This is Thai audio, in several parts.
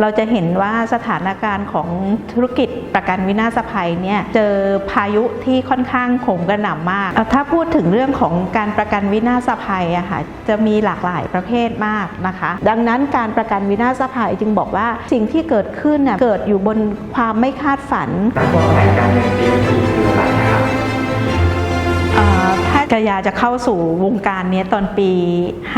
เราจะเห็นว่าสถานการณ์ของธุรกิจประกันวินาศภัยเนี่ยเจอพายุที่ค่อนข้างโหมกระหน่ำมากเอ่อถ้าพูดถึงเรื่องของการประกันวินาศภัยอะค่ะจะมีหลากหลายประเภทมากนะคะ ดังนั้นการประกันวินาศภัยจึงบอกว่าสิ่งที่เกิดขึ้นน่ะเกิดอยู่บนความไม่คาดฝันนักวางแผนการเงิน CFP คืออะไรนะครับเอ่อถ้า กระยาจะเข้าสู่วงการนี้ตอนปี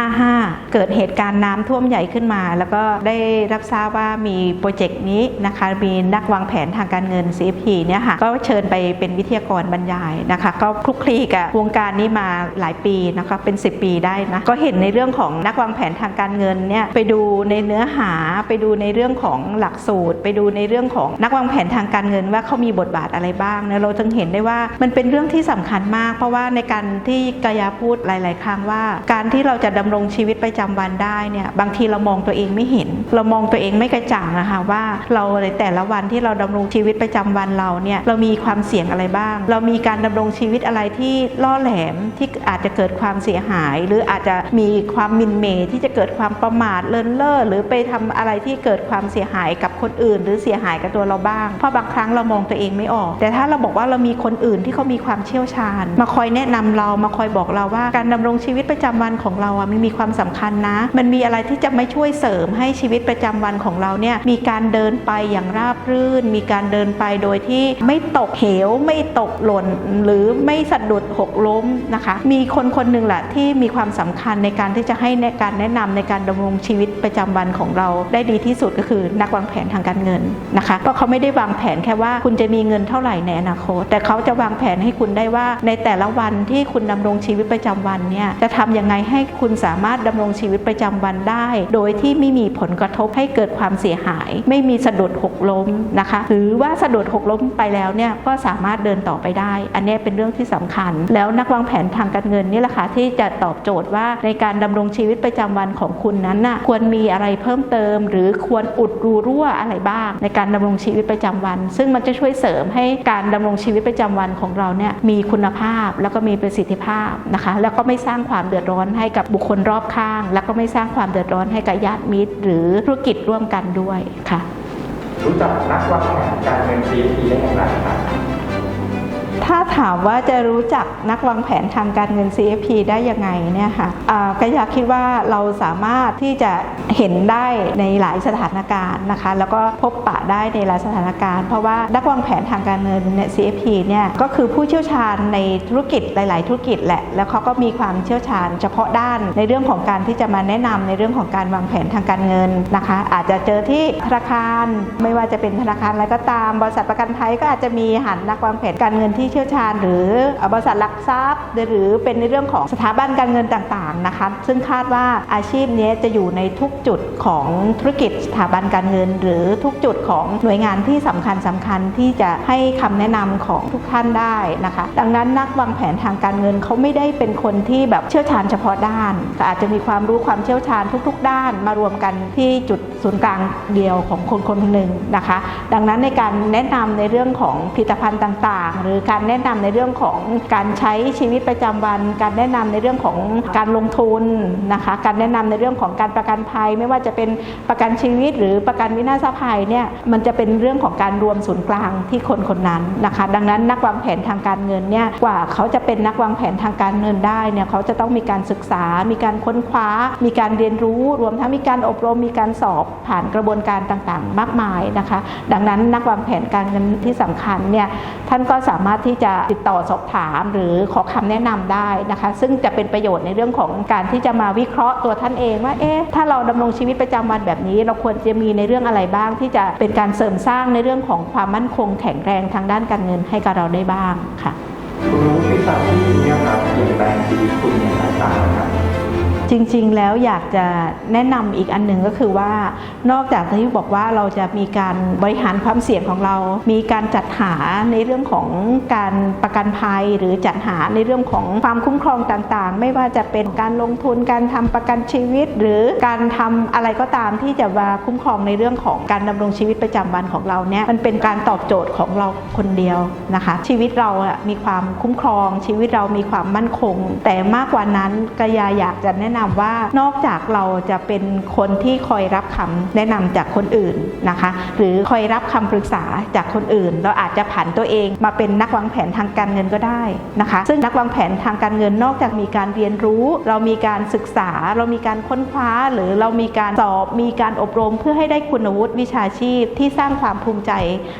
55 เกิดเหตุการณ์น้ำท่วมใหญ่ขึ้นมา แล้วก็ได้รับทราบว่ามีโปรเจกต์นี้นะคะมีนักวางแผนทางการเงิน CFP เนี่ยค่ะก็เชิญไปเป็นวิทยากรบรรยายนะคะ ก็คลุกคลีกับวงการนี้มาหลายปีนะคะเป็น 10 ปีได้นะก็เห็นในเรื่องของนักวางแผนทางการเงินเนี่ยไปดูในเนื้อหาไปดูในเรื่องของหลักสูตร ไปดูในเรื่องของนักวางแผนทางการเงินว่าเขามีบทบาทอะไรบ้างเนี่ยเราถึงเห็นได้ว่ามันเป็นเรื่องที่สำคัญมาก เพราะว่าในการที่กายาพูดหลาย ๆ ครั้งว่า การที่เราจะดำรงชีวิตประจำวันได้เนี่ยบางทีเรามองตัวเองไม่เห็น เรามองตัวเองไม่กระจ่างนะคะว่าเราในแต่ละวันที่เราดำรงชีวิตประจำวันเราเนี่ยเรามีความเสี่ยงอะไรบ้าง เรามีการดำรงชีวิตอะไรที่ล่อแหลมที่อาจจะเกิดความเสียหาย หรืออาจจะมีความมินเมที่จะเกิดความประมาทเลินเล่อหรือไปทำอะไรที่เกิดความเสียหายกับคนอื่น หรือเสียหายกับตัวเราบ้าง เพราะบางครั้งเรามองตัวเองไม่ออก แต่ถ้าเราบอกว่าเรามีคนอื่นที่เขามีความเชี่ยวชาญ มาคอยแนะนำเรามาคอยบอกเราว่าการดำรงชีวิตประจำวันของเราอะมันมีความสำคัญนะ มันมีอะไรที่จะไม่ช่วยเสริมให้ชีวิตประจำวันของเราเนี่ยมีการเดินไปอย่างราบรื่น มีการเดินไปโดยที่ไม่ตกเหว ไม่ตกหล่น หรือไม่สะดุดหกล้มนะคะ มีคนคนหนึ่งแหละที่มีความสำคัญในการที่จะให้ในการแนะนำในการดำรงชีวิตประจำวันของเราได้ดีที่สุดก็คือนักวางแผนทางการเงินนะคะเพราะเขาไม่ได้วางแผนแค่ว่าคุณจะมีเงินเท่าไหร่ในอนาคต แต่เขาจะวางแผนให้คุณได้ว่าในแต่ละวันที่คุณดำรงชีวิตประจำวันเนี่ยจะทำยังไงให้คุณสามารถดำรงชีวิตประจำวันได้ โดยที่ไม่มีผลกระทบให้เกิดความเสียหาย ไม่มีสะดุดหกล้มนะคะ หรือว่าสะดุดหกล้มไปแล้วเนี่ยก็สามารถเดินต่อไปได้ อันนี้เป็นเรื่องที่สำคัญ แล้วนักวางแผนทางการเงินนี่แหละค่ะที่จะตอบโจทย์ว่าในการดำรงชีวิตประจำวันของคุณนั้นน่ะควรมีอะไรเพิ่มเติม หรือควรอุดรูรั่วอะไรบ้าง ในการดำรงชีวิตประจำวัน ซึ่งมันจะช่วยเสริมให้การดำรงชีวิตประจำวันของเราเนี่ยมีคุณภาพแล้วก็มีประสิทธิิทธิภาพนะคะแล้วก็ไม่สร้างความเดือดร้อนให้กับบุคคลรอบข้าง แล้วก็ไม่สร้างความเดือดร้อนให้กับญาติมิตร หรือธุรกิจร่วมกันด้วยค่ะ รู้จักนักวางแผนการเงิน CFP ได้อย่างไรครับ ถ้าถามว่าจะรู้จักนักวางแผนทางการเงิน CFP ได้ยังไงเนี่ยค่ะอ่าก็อยากคิดว่าเราสามารถที่จะเห็นได้ในหลายสถานการณ์นะคะ แล้วก็พบปะได้ในหลายสถานการณ์ เพราะว่านักวางแผนทางการเงินเนี่ย CFP เนี่ยก็คือผู้เชี่ยวชาญในธุรกิจหลาย ๆ ธุรกิจแหละ แล้วเขาก็มีความเชี่ยวชาญ เฉพาะด้านในเรื่องของการที่จะมาแนะนำในเรื่องของการวางแผนทางการเงินนะคะ อาจจะเจอที่ธนาคารไม่ว่าจะเป็นธนาคารอะไรก็ตาม บริษัทประกันภัยก็อาจจะมีหันนักวางแผนการเงินที่เชี่ยวชี่ยวชาญ หรือบริษัทหลักทรัพย์ หรือเป็นในเรื่องของสถาบันการเงินต่างๆนะคะซึ่งคาดว่าอาชีพนี้จะอยู่ในทุกจุดของธุรกิจสถาบันการเงิน หรือทุกจุดของหน่วยงานที่สำคัญสำคัญที่จะให้คำแนะนำของทุกท่านได้นะคะ ดังนั้นนักวางแผนทางการเงินเขาไม่ได้เป็นคนที่แบบเชี่ยวชาญเฉพาะด้านแต่อาจจะมีความรู้ความเชี่ยวชาญทุก ๆ ด้านมารวมกันที่จุดศูนย์กลางเดียวของคนคนหนึ่งนะคะ ดังนั้นในการแนะนำในเรื่องของผลิตภัณฑ์ต่างๆ หรือการแนะนำในเรื่องของการใช้ชีวิตประจำวัน การแนะนำในเรื่องของการลงทุนนะคะ การแนะนำในเรื่องของการประกันภัย ไม่ว่าจะเป็นประกันชีวิตหรือประกันวินาศภัยเนี่ยมันจะเป็นเรื่องของการรวมศูนย์กลางที่คนคนนั้นนะคะ ดังนั้นนักวางแผนทางการเงินเนี่ยกว่าเขาจะเป็นนักวางแผนทางการเงินได้เนี่ยเขาจะต้องมีการศึกษา มีการค้นคว้า มีการเรียนรู้รวมทั้งมีการอบรมมีการสอบผ่านกระบวนการต่างๆ มากมายนะคะ ดังนั้นนักวางแผนการเงินที่สำคัญเนี่ยท่านก็สามารถที่จะติดต่อสอบถาม หรือขอคำแนะนำได้นะคะ ซึ่งจะเป็นประโยชน์ในเรื่องของการที่จะมาวิเคราะห์ตัวท่านเองว่าเอ๊ะถ้าเราดำรงชีวิตประจำวันแบบนี้ เราควรจะมีในเรื่องอะไรบ้าง ที่จะเป็นการเสริมสร้างในเรื่องของความมั่นคงแข็งแรงทางด้านการเงินให้กับเราได้บ้างค่ะคุณรู้ที่สาวที่นี้ครับเปลี่ยนแปลงชีวิตคุณอย่างไรบ้างครับ จริงๆแล้วอยากจะแนะนำอีกอันหนึ่งก็คือว่านอกจากที่บอกว่าเราจะมีการบริหารความเสี่ยงของเรา มีการจัดหาในเรื่องของการประกันภัย หรือจัดหาในเรื่องของความคุ้มครองต่างๆ ไม่ว่าจะเป็นการลงทุนการทำประกันชีวิต หรือการทำอะไรก็ตามที่จะมาคุ้มครองในเรื่องของการดำรงชีวิตประจำวันของเราเนี่ยมันเป็นการตอบโจทย์ของเราคนเดียวนะคะ ชีวิตเรามีความคุ้มครองชีวิตเรามีความมั่นคง แต่มากกว่านั้นกายาอยากจะแนะนนำว่านอกจากเราจะเป็นคนที่คอยรับคำแนะนำจากคนอื่นนะคะ หรือคอยรับคำปรึกษาจากคนอื่น เราอาจจะผันตัวเองมาเป็นนักวางแผนทางการเงินก็ได้นะคะ ซึ่งนักวางแผนทางการเงินนอกจากมีการเรียนรู้ เรามีการศึกษา เรามีการค้นคว้า หรือเรามีการสอบมีการอบรมเพื่อให้ได้คุณวุฒิวิชาชีพที่สร้างความภูมิใจ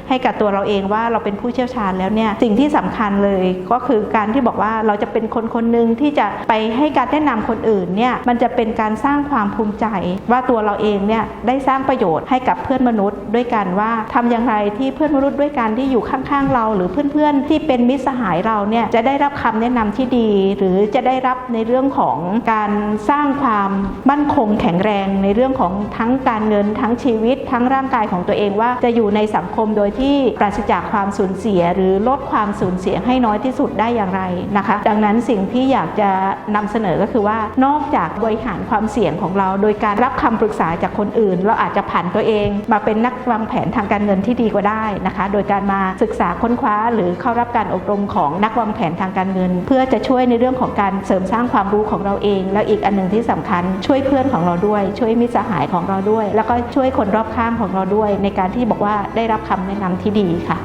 ให้กับตัวเราเองว่าเราเป็นผู้เชี่ยวชาญแล้วเนี่ยสิ่งที่สำคัญเลยก็คือการที่บอกว่าเราจะเป็นคนคนหนึ่งที่จะไปให้การแนะนำคนอื่นเนี่ยมันจะเป็นการสร้างความภูมิใจ ว่าตัวเราเองเนี่ยได้สร้างประโยชน์ให้กับเพื่อนมนุษย์ ด้วยกันว่าทำอย่างไรที่เพื่อนมนุษย์ด้วยกันที่อยู่ข้างๆเรา หรือเพื่อนๆที่เป็นมิตรสหายเราเนี่ยจะได้รับคำแนะนำที่ดี หรือจะได้รับในเรื่องของการสร้างความมั่นคงแข็งแรงในเรื่องของทั้งการเงินทั้งชีวิต ทั้งร่างกายของตัวเองว่าจะอยู่ในสังคมโดยที่ปราศจากความสูญเสีย หรือลดความสูญเสียให้น้อยที่สุดได้อย่างไรนะคะ ดังนั้นสิ่งที่อยากจะนำเสนอก็คือว่านอกจากบริหารความเสี่ยงของเรา โดยการรับคำปรึกษาจากคนอื่น เราอาจจะผันตัวเอง มาเป็นนักวางแผนทางการเงินที่ดีกว่าได้นะคะ โดยการมาศึกษาค้นคว้า หรือเข้ารับการอบรมของนักวางแผนทางการเงิน เพื่อจะช่วยในเรื่องของการเสริมสร้างความรู้ของเราเอง แล้วอีกอันหนึ่งที่สำคัญ ช่วยเพื่อนของเราด้วย ช่วยมิตรสหายของเราด้วย แล้วก็ช่วยคนรอบข้างของเราด้วย ในการที่บอกว่าได้รับคำแนะนำที่ดีค่ะ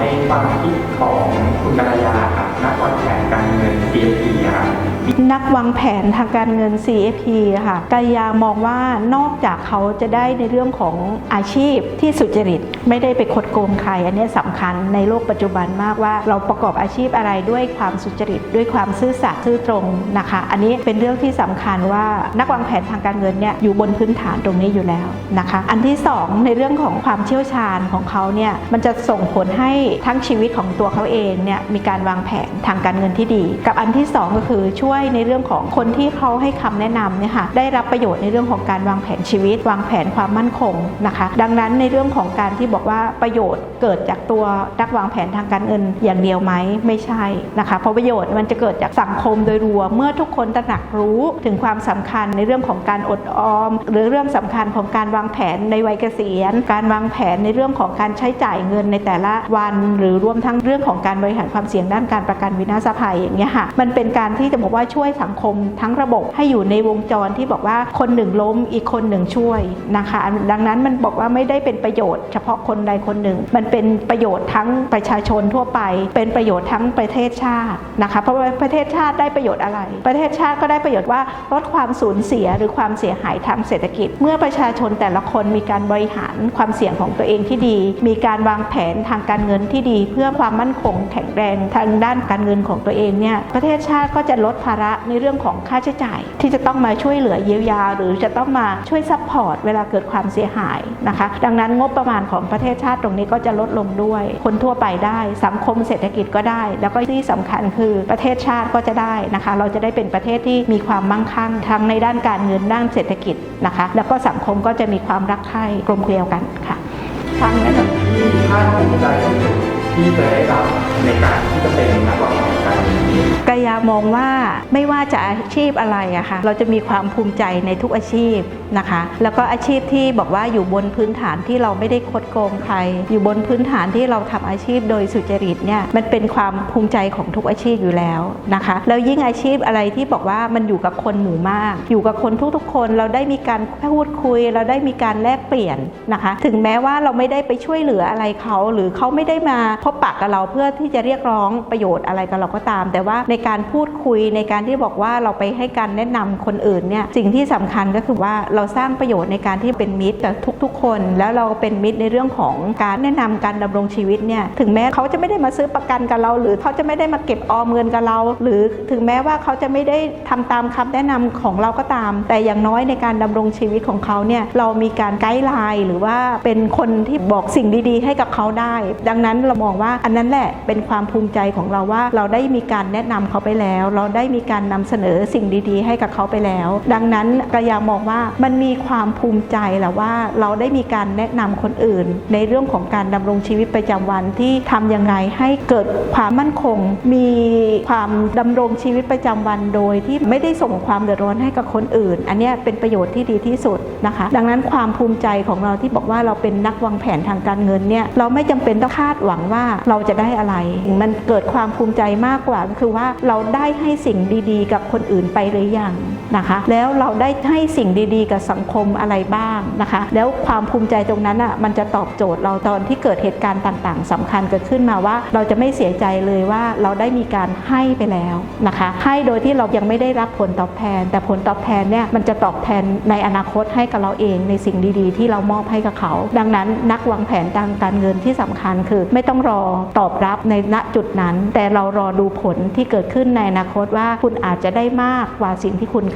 ในความคิดของคุณกัลยาครับนักวางแผนการเงิน CFP ครับ นักวางแผนทางการเงิน CFP ค่ะกายามองว่านอกจากเขาจะได้ในเรื่องของอาชีพที่สุจริต ไม่ได้ไปคดโกงใคร อันนี้สำคัญในโลกปัจจุบันมากว่า เราประกอบอาชีพอะไรด้วยความสุจริต ด้วยความซื่อสัตย์ซื่อตรงนะคะ อันนี้เป็นเรื่องที่สำคัญว่านักวางแผนทางการเงินเนี่ยอยู่บนพื้นฐานตรงนี้อยู่แล้วนะคะ อันที่สองในเรื่องของความเชี่ยวชาญของเขาเนี่ยมันจะส่งผลให้ทั้งชีวิตของตัวเขาเองเนี่ยมีการวางแผนทางการเงินที่ดี กับอันที่สองก็คือช่วยในเรื่องของคนที่เขาให้คำแนะนำเนี่ยค่ะได้รับประโยชน์ในเรื่องของการวางแผนชีวิต วางแผนความมั่นคงนะคะ ดังนั้นในเรื่องของการที่บอกว่าประโยชน์เกิดจากตัวนักวางแผนทางการเงินอย่างเดียวไหมไม่ใช่นะคะ เพราะประโยชน์มันจะเกิดจากสังคมโดยรวมเมื่อทุกคนตระหนักรู้ถึงความสำคัญในเรื่องของการอดออม หรือเรื่องสำคัญของการวางแผนในวัยเกษียณ การวางแผนในเรื่องของการใช้จ่ายเงินในแต่ละวัน หรือรวมทั้งเรื่องของการบริหารความเสี่ยงด้านการประกันวินาศภัยอย่างเงี้ยค่ะมันเป็นการที่จะบอกว่าช่วยสังคมทั้งระบบให้อยู่ในวงจรที่บอกว่าคนหนึ่งล้มอีกคนหนึ่งช่วยนะคะ ดังนั้นมันบอกว่าไม่ได้เป็นประโยชน์เฉพาะคนใดคนหนึ่ง มันเป็นประโยชน์ทั้งประชาชนทั่วไป เป็นประโยชน์ทั้งประเทศชาตินะคะเพราะว่าประเทศชาติได้ประโยชน์อะไร ประเทศชาติก็ได้ประโยชน์ว่าลดความสูญเสียหรือความเสียหายทางเศรษฐกิจ เมื่อประชาชนแต่ละคนมีการบริหารความเสี่ยงของตัวเองที่ดี มีการวางแผนทางการเงินที่ดี เพื่อความมั่นคงแข็งแรงทางด้านการเงินของตัวเองเนี่ยประเทศชาติก็จะลดภาระในเรื่องของค่าใช้จ่าย ที่จะต้องมาช่วยเหลือเยียวยา หรือจะต้องมาช่วยซัพพอร์ตเวลาเกิดความเสียหายนะคะ ดังนั้นงบประมาณของประเทศชาติตรงนี้ก็จะลดลงด้วย คนทั่วไปได้สังคมเศรษฐกิจก็ได้ แล้วก็ที่สำคัญคือประเทศชาติก็จะได้นะคะ เราจะได้เป็นประเทศที่มีความมั่งคั่งทั้งในด้านการเงินด้านเศรษฐกิจนะคะ แล้วก็สังคมก็จะมีความรักใคร่กลมเกลียวกันค่ะทางนั้นที่ภาคภูมิใจที่สุดที่เคยได้รับในการที่จะเป็นนักวางแผนการเงิน กายามองว่าไม่ว่าจะอาชีพอะไรอะค่ะเราจะมีความภูมิใจในทุกอาชีพนะคะ แล้วก็อาชีพที่บอกว่าอยู่บนพื้นฐานที่เราไม่ได้คดโกงใคร อยู่บนพื้นฐานที่เราทำอาชีพโดยสุจริตเนี่ยมันเป็นความภูมิใจของทุกอาชีพอยู่แล้วนะคะแล้วยิ่งอาชีพอะไรที่บอกว่ามันอยู่กับคนหมู่มาก อยู่กับคนทุกๆ คนเราได้มีการพูดคุย เราได้มีการแลกเปลี่ยนนะคะ ถึงแม้ว่าเราไม่ได้ไปช่วยเหลืออะไรเขาหรือเขาไม่ได้มาพบปะกับเราเพื่อที่จะเรียกร้องประโยชน์อะไรกับเราก็ตาม แต่ว่าในการพูดคุยในการที่บอกว่าเราไปให้การแนะนำคนอื่นเนี่ยสิ่งที่สำคัญก็คือว่าเราสร้างประโยชน์ในการที่เป็นมิตรกับทุก ๆ คน แล้วเราเป็นมิตรในเรื่องของการแนะนำการดำรงชีวิตเนี่ยถึงแม้เขาจะไม่ได้มาซื้อประกันกับเรา หรือเขาจะไม่ได้มาเก็บออมเงินกับเรา หรือถึงแม้ว่าเขาจะไม่ได้ทำตามคำแนะนำของเราก็ตาม แต่อย่างน้อยในการดำรงชีวิตของเขาเนี่ยเรามีการไกด์ไลน์หรือว่าเป็นคนที่บอกสิ่งดีๆ ให้กับเขาได้ ดังนั้นเรามองว่าอันนั้นแหละเป็นความภูมิใจของเราว่าเราได้มีการแนะนำเขาไปแล้ว เราได้มีการนำเสนอสิ่งดีๆ ให้กับเขาไปแล้ว ดังนั้นก็อยามองว่ามันมีความภูมิใจแหละว่าเราได้มีการแนะนำคนอื่น ในเรื่องของการดำรงชีวิตประจำวันที่ทำยังไงให้เกิดความมั่นคง มีความดำรงชีวิตประจำวันโดยที่ไม่ได้ส่งความเดือดร้อนให้กับคนอื่น อันนี้เป็นประโยชน์ที่ดีที่สุดนะคะ ดังนั้นความภูมิใจของเราที่บอกว่าเราเป็นนักวางแผนทางการเงินเนี่ยเราไม่จำเป็นต้องคาดหวังว่าเราจะได้อะไร มันเกิดความภูมิใจมากกว่าก็คือว่าเราได้ให้สิ่งดี ๆ กับคนอื่นไปหรือยัง นะคะ แล้วเราได้ให้สิ่งดีๆ กับสังคมอะไรบ้างนะคะ แล้วความภูมิใจตรงนั้นอะมันจะตอบโจทย์เราตอนที่เกิดเหตุการณ์ต่างๆสำคัญเกิดขึ้นมาว่า เราจะไม่เสียใจเลยว่าเราได้มีการให้ไปแล้วนะคะ ให้โดยที่เรายังไม่ได้รับผลตอบแทน แต่ผลตอบแทนเนี่ยมันจะตอบแทนในอนาคตให้กับเราเองในสิ่งดีๆ ที่เรามอบให้กับเขา ดังนั้นนักวางแผนทางการเงินที่สำคัญคือ ไม่ต้องรอตอบรับในณจุดนั้น แต่เรารอดูผลที่เกิดขึ้นในอนาคตว่าคุณอาจจะได้มากกว่าสิ่งที่คุณ